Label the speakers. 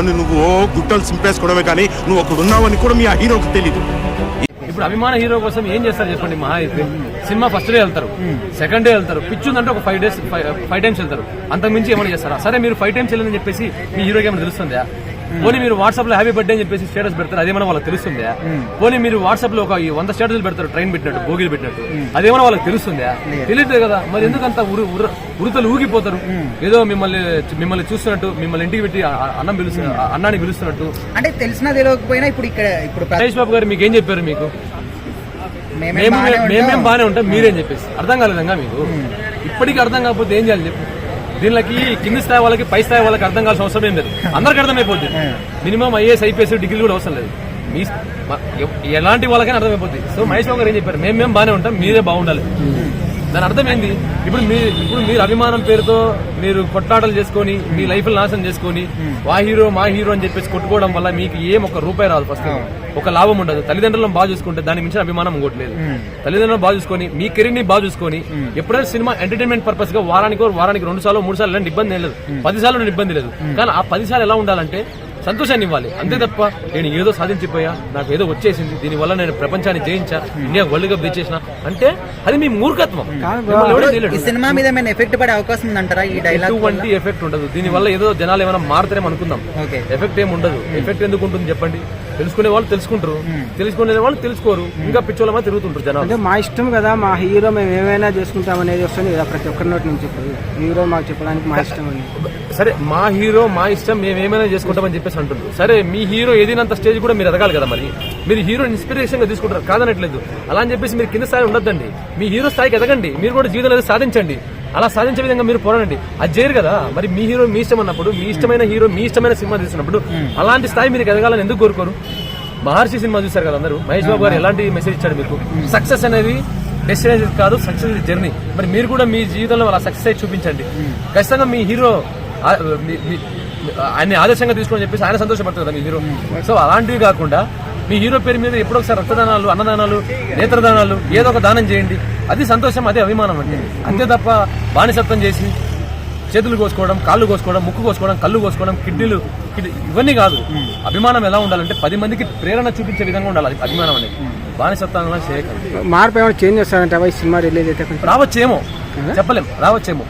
Speaker 1: అని నువ్వు ఓ గుట్టలు సింపేసుకోవడమే కానీ నువ్వు ఒకడు ఉన్నావని కూడా మీ ఆ హీరోకి తెలియదు
Speaker 2: ఇప్పుడు అభిమాన హీరో కోసం ఏం చేస్తారు చెప్పండి మహా అయితే సినిమా ఫస్ట్ డే వెళ్తారు. సెకండ్ డే వెళ్తారు. పిచ్ ఉందంటే ఒక ఫైవ్ డేస్ ఫైవ్ టైమ్స్ వెళ్తారు. అంతకు మించి ఏమైనా చేస్తారా? సరే మీరు ఫైవ్ టైమ్స్ వెళ్ళని చెప్పేసి మీ హీరోకి ఏమైనా తెలుస్తుందా? పోనీ మీరు వాట్సాప్లో హ్యాపీ బర్త్డే అని చెప్పేసి స్టేటస్ పెడతారు అదేమైనా వాళ్ళకి తెలుస్తుందా? పోనీ మీరు వాట్సాప్లో ఒక వంద స్టేటస్ పెడతారు ట్రైన్ పెట్టినట్టు భోగిలు పెట్టినట్టు. అదేమైనా వాళ్ళకి తెలుస్తుందా? తెలియదు కదా. మరి ఎందుకంత ఉరుతలు ఊగిపోతారు? ఏదో మిమ్మల్ని మిమ్మల్ని చూస్తున్నట్టు మిమ్మల్ని ఇంటికి పెట్టి అన్నం పిలుస్తు అన్నాన్ని పిలుస్తున్నట్టు.
Speaker 3: అంటే తెలిసినా తెలియకపోయినా ఇప్పుడు ఇక్కడ ఇప్పుడు
Speaker 2: మహేష్ బాబు గారు మీకు ఏం చెప్పారు మీకు?
Speaker 3: మేమే బాగానే ఉంటాం.
Speaker 2: మీరేం చెప్పేసి. అర్థం కాలేదంగా మీకు? ఇప్పటికీ అర్థం కాకపోతే ఏం చేయాలి చెప్పు? దీనికి కింది స్థాయి వాళ్ళకి పై స్థాయి వాళ్ళకి అర్థం కావాల్సిన అవసరం ఏం లేదు. అందరికి అర్థమైపోద్ది. మినిమం ఐఏఎస్ ఐపీఎస్ డిగ్రీ కూడా అవసరం లేదు. మీ ఎలాంటి వాళ్ళకైనా అర్థమైపోద్ది. సో మహేష్ బాబు గారు ఏం చెప్పారు? మేము మేము బాగానే ఉంటాం మీరే బాగుండాలి. దాని అర్థం ఏంది? ఇప్పుడు మీ ఇప్పుడు మీరు అభిమానం పేరుతో మీరు కొట్లాటలు చేసుకొని మీ లైఫ్ నాశనం చేసుకొని వా హీరో మా హీరో అని చెప్పేసి కొట్టుకోవడం వల్ల మీకు ఏం ఒక రూపాయి రాదు ఫస్ట్ ఒక లాభం ఉండదు. తల్లిదండ్రులను బాగా చూసుకుంటే దానికి మించిన అభిమానం ఇంకోట్లేదు తల్లిదండ్రులను బాగా చూసుకొని మీ కెరీర్ని బాగా చూసుకొని ఎప్పుడైనా సినిమా ఎంటర్టైన్మెంట్ పర్పస్గా వారానికి వారానికి రెండు సార్లు మూడు సార్లు ఇబ్బంది లేదు. పది సార్లు ఇబ్బంది లేదు. కానీ ఆ పది సార్లు ఎలా ఉండాలంటే సంతోషాన్ని ఇవ్వాలి. అంతే తప్ప నేను ఏదో సాధించిపోయా నాకు ఏదో వచ్చేసింది దీనివల్ల నేను ప్రపంచాన్ని జయించా ఇండియా వరల్డ్ కప్ తెచ్చేసిన అంటే అది మీ మూర్ఖత్వం.
Speaker 3: ఈ సినిమా మీద ఎఫెక్ట్ పడే అవకాశం ఉందంటారా ఈ డైలాగ్
Speaker 2: ఎటువంటి ఎఫెక్ట్ ఉండదు. దీని వల్ల ఏదో జనాలు ఏమైనా మారుతారేమో అనుకుందాం.
Speaker 3: ఓకే.
Speaker 2: ఎఫెక్ట్ ఏమి ఉండదు. ఎఫెక్ట్ ఎందుకు ఉంటుంది చెప్పండి. తెలుసుకునే వాళ్ళు తెలుసుకుంటారు. తెలుసుకునే వాళ్ళు తెలుసుకోరు. ఇంకా పిచ్చోళ్ళమా తిరుగుతుంటారు జనాలు.
Speaker 4: అంటే మా ఇష్టం కదా మా హీరో మేము ఏమైనా చేసుకుంటాం అనేది వస్తుంది కదా ప్రతి ఒక్కరి నోటి నుంచి హీరో మాకు చెప్పడానికి మా ఇష్టం అని
Speaker 2: సరే మా హీరో మా ఇష్టం మేము ఏమైనా చేసుకుంటామని చెప్పేసి అంటుండ్రు. సరే మీ హీరో ఏదినంత స్టేజ్ కూడా మీరు ఎదగాలి కదా మరి? మీరు హీరో ఇన్స్పిరేషన్గా తీసుకుంటారు కాదనట్లేదు. అలా అని చెప్పేసి మీరు కింద స్థాయి ఉండొద్దండి. మీ హీరో స్థాయికి ఎదగండి. మీరు కూడా జీవితంలో సాధించండి. అలా సాధించే విధంగా మీరు పోరాడండి. అది చేయరు కదా? మరి మీ హీరో మీ ఇష్టం అన్నప్పుడు మీ ఇష్టమైన హీరో మీ ఇష్టమైన సినిమా తీసినప్పుడు అలాంటి స్థాయి మీరు ఎదగాలని ఎందుకు కోరుకోరు? మహర్షి సినిమా చూసారు కదా అందరూ. మహేష్ బాబు గారు ఎలాంటి మెసేజ్ ఇచ్చాడు మీకు? సక్సెస్ అనేది డెస్టినేషన్ కాదు సక్సెస్ జర్నీ మరి మీరు కూడా మీ జీవితంలో అలా సక్సెస్ అయి చూపించండి. ఖచ్చితంగా మీ హీరో ఆయన్ని ఆదర్శంగా తీసుకొని చెప్పేసి ఆయన సంతోషపడుతుంది కదా మీ హీరో. సో అలాంటివి కాకుండా మీ హీరో పేరు మీద ఎప్పుడో ఒకసారి రక్తదానాలు అన్నదానాలు నేత్రదానాలు ఏదో ఒక దానం చేయండి. అది సంతోషం అదే అభిమానం అంటే అంతే తప్ప బానిసత్వం చేసి చేతులు కోసుకోవడం కాళ్ళు కోసుకోవడం ముక్కు కోసుకోవడం కళ్ళు కోసుకోవడం కిడ్నీలు కిడ్- ఇవన్నీ కాదు. అభిమానం ఎలా ఉండాలంటే పది మందికి ప్రేరణ చూపించే విధంగా ఉండాలి అది అభిమానం అనేది. బానిసత్వం చేయకండి
Speaker 4: మార్పు ఏమైనా చేంజ్ చేస్తారంటే సినిమా రిలీజ్ అయితే
Speaker 2: రావచ్చేమో. చెప్పలేం. రావచ్చేమో.